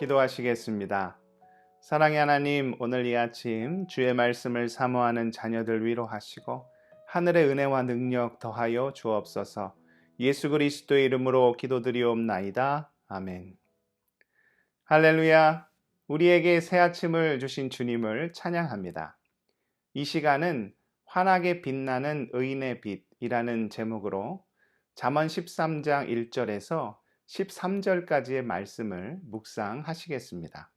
기도하시겠습니다. 사랑의 하나님, 오늘 이 아침 주의 말씀을 사모하는 자녀들 위로하시고 하늘의 은혜와 능력 더하여 주옵소서. 예수 그리스도의 이름으로 기도드리옵나이다. 아멘. 할렐루야. 우리에게 새 아침을 주신 주님을 찬양합니다. 이 시간은 환하게 빛나는 의인의 빛이라는 제목으로 잠언 13장 1절에서 13절까지의 말씀을 묵상하시겠습니다.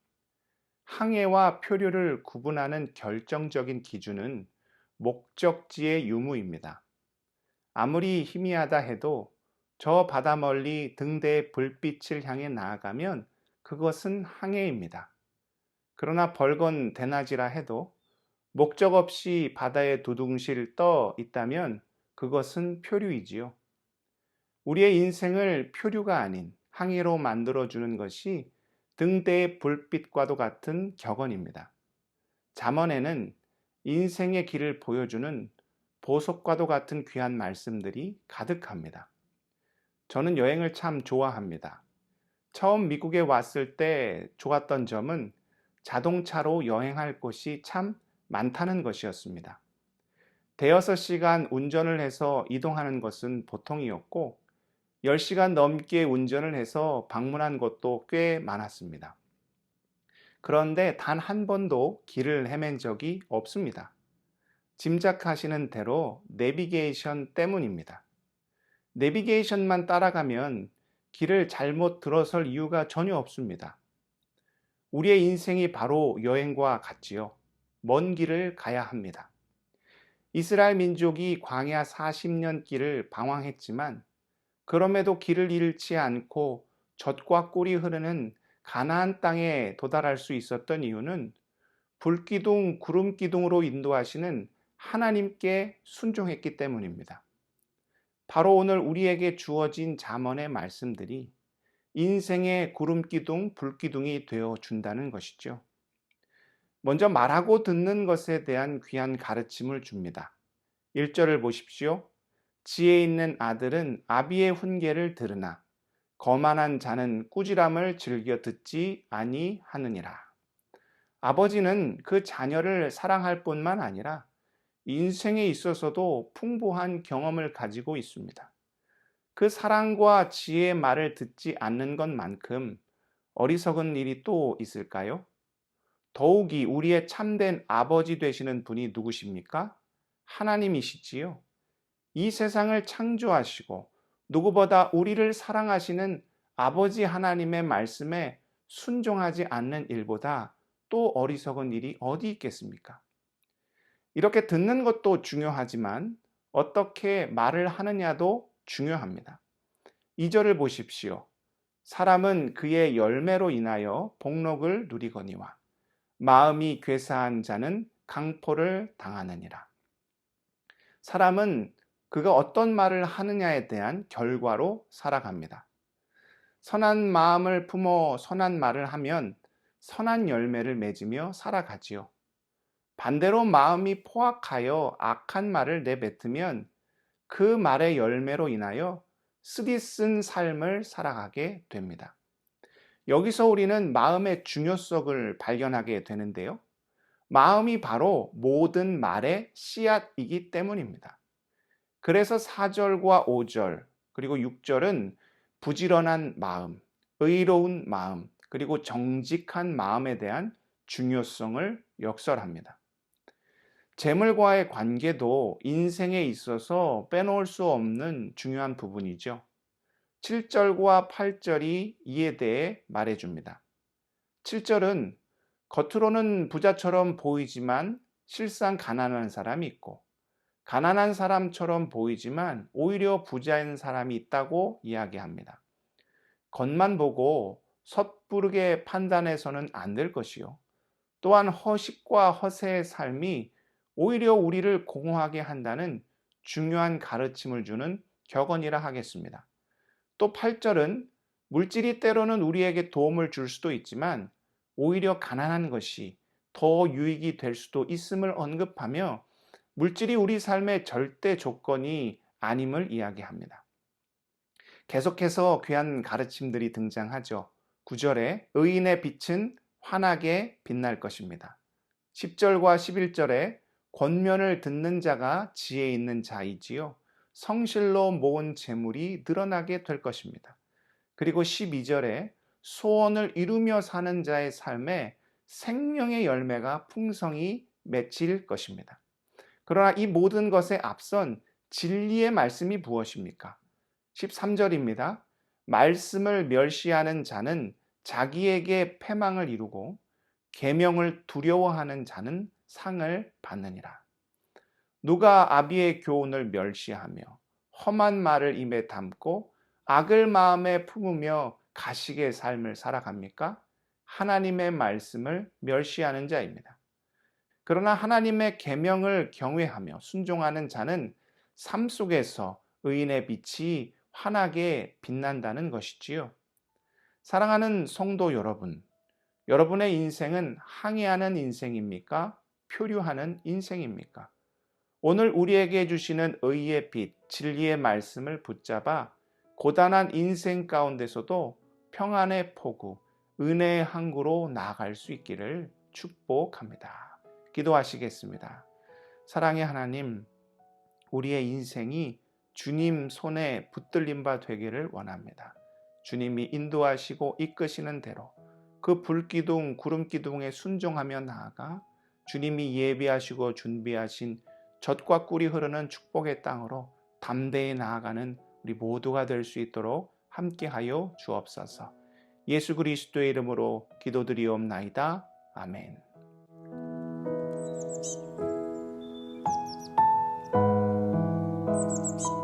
항해와 표류를 구분하는 결정적인 기준은 목적지의 유무입니다. 아무리 희미하다 해도 저 바다 멀리 등대의 불빛을 향해 나아가면 그것은 항해입니다. 그러나 벌건 대낮이라 해도 목적 없이 바다에 두둥실 떠 있다면 그것은 표류이지요. 우리의 인생을 표류가 아닌 항해로 만들어주는 것이 등대의 불빛과도 같은 격언입니다. 잠언에는 인생의 길을 보여주는 보석과도 같은 귀한 말씀들이 가득합니다. 저는 여행을 참 좋아합니다. 처음 미국에 왔을 때 좋았던 점은 자동차로 여행할 곳이 참 많다는 것이었습니다. 대여섯 시간 운전을 해서 이동하는 것은 보통이었고, 10시간 넘게 운전을 해서 방문한 곳도 꽤 많았습니다. 그런데 단 한 번도 길을 헤맨 적이 없습니다. 짐작하시는 대로 내비게이션 때문입니다. 내비게이션만 따라가면 길을 잘못 들어설 이유가 전혀 없습니다. 우리의 인생이 바로 여행과 같지요. 먼 길을 가야 합니다. 이스라엘 민족이 광야 40년 길을 방황했지만 그럼에도 길을 잃지 않고 젖과 꿀이 흐르는 가나안 땅에 도달할 수 있었던 이유는 불기둥, 구름기둥으로 인도하시는 하나님께 순종했기 때문입니다. 바로 오늘 우리에게 주어진 잠언의 말씀들이 인생의 구름기둥, 불기둥이 되어 준다는 것이죠. 먼저 말하고 듣는 것에 대한 귀한 가르침을 줍니다. 1절을 보십시오. 지혜 있는 아들은 아비의 훈계를 들으나 거만한 자는 꾸지람을 즐겨 듣지 아니하느니라. 아버지는 그 자녀를 사랑할 뿐만 아니라 인생에 있어서도 풍부한 경험을 가지고 있습니다. 그 사랑과 지혜의 말을 듣지 않는 것만큼 어리석은 일이 또 있을까요? 더욱이 우리의 참된 아버지 되시는 분이 누구십니까? 하나님이시지요. 이 세상을 창조하시고 누구보다 우리를 사랑하시는 아버지 하나님의 말씀에 순종하지 않는 일보다 또 어리석은 일이 어디 있겠습니까? 이렇게 듣는 것도 중요하지만 어떻게 말을 하느냐도 중요합니다. 2절을 보십시오. 사람은 그의 열매로 인하여 복록을 누리거니와 마음이 괴사한 자는 강포를 당하느니라. 사람은 그가 어떤 말을 하느냐에 대한 결과로 살아갑니다. 선한 마음을 품어 선한 말을 하면 선한 열매를 맺으며 살아가지요. 반대로 마음이 포악하여 악한 말을 내뱉으면 그 말의 열매로 인하여 쓰디쓴 삶을 살아가게 됩니다. 여기서 우리는 마음의 중요성을 발견하게 되는데요. 마음이 바로 모든 말의 씨앗이기 때문입니다. 그래서 4절과 5절, 그리고 6절은 부지런한 마음, 의로운 마음, 그리고 정직한 마음에 대한 중요성을 역설합니다. 재물과의 관계도 인생에 있어서 빼놓을 수 없는 중요한 부분이죠. 7절과 8절이 이에 대해 말해줍니다. 7절은 겉으로는 부자처럼 보이지만 실상 가난한 사람이 있고 가난한 사람처럼 보이지만 오히려 부자인 사람이 있다고 이야기합니다. 겉만 보고 섣부르게 판단해서는 안 될 것이요. 또한 허식과 허세의 삶이 오히려 우리를 공허하게 한다는 중요한 가르침을 주는 격언이라 하겠습니다. 또 8절은 물질이 때로는 우리에게 도움을 줄 수도 있지만 오히려 가난한 것이 더 유익이 될 수도 있음을 언급하며 물질이 우리 삶의 절대 조건이 아님을 이야기합니다. 계속해서 귀한 가르침들이 등장하죠. 9절에 의인의 빛은 환하게 빛날 것입니다. 10절과 11절에 권면을 듣는 자가 지혜 있는 자이지요. 성실로 모은 재물이 늘어나게 될 것입니다. 그리고 12절에 소원을 이루며 사는 자의 삶에 생명의 열매가 풍성히 맺힐 것입니다. 그러나 이 모든 것에 앞선 진리의 말씀이 무엇입니까? 13절입니다. 말씀을 멸시하는 자는 자기에게 패망을 이루고 계명을 두려워하는 자는 상을 받느니라. 누가 아비의 교훈을 멸시하며 험한 말을 입에 담고 악을 마음에 품으며 가식의 삶을 살아갑니까? 하나님의 말씀을 멸시하는 자입니다. 그러나 하나님의 계명을 경외하며 순종하는 자는 삶 속에서 의인의 빛이 환하게 빛난다는 것이지요. 사랑하는 성도 여러분, 여러분의 인생은 항해하는 인생입니까? 표류하는 인생입니까? 오늘 우리에게 주시는 의의 빛, 진리의 말씀을 붙잡아 고단한 인생 가운데서도 평안의 포구, 은혜의 항구로 나아갈 수 있기를 축복합니다. 기도하시겠습니다. 사랑의 하나님, 우리의 인생이 주님 손에 붙들림 바 되기를 원합니다. 주님이 인도하시고 이끄시는 대로 그 불기둥, 구름기둥에 순종하며 나아가 주님이 예비하시고 준비하신 젖과 꿀이 흐르는 축복의 땅으로 담대히 나아가는 우리 모두가 될 수 있도록 함께하여 주옵소서. 예수 그리스도의 이름으로 기도드리옵나이다. 아멘. Thank you.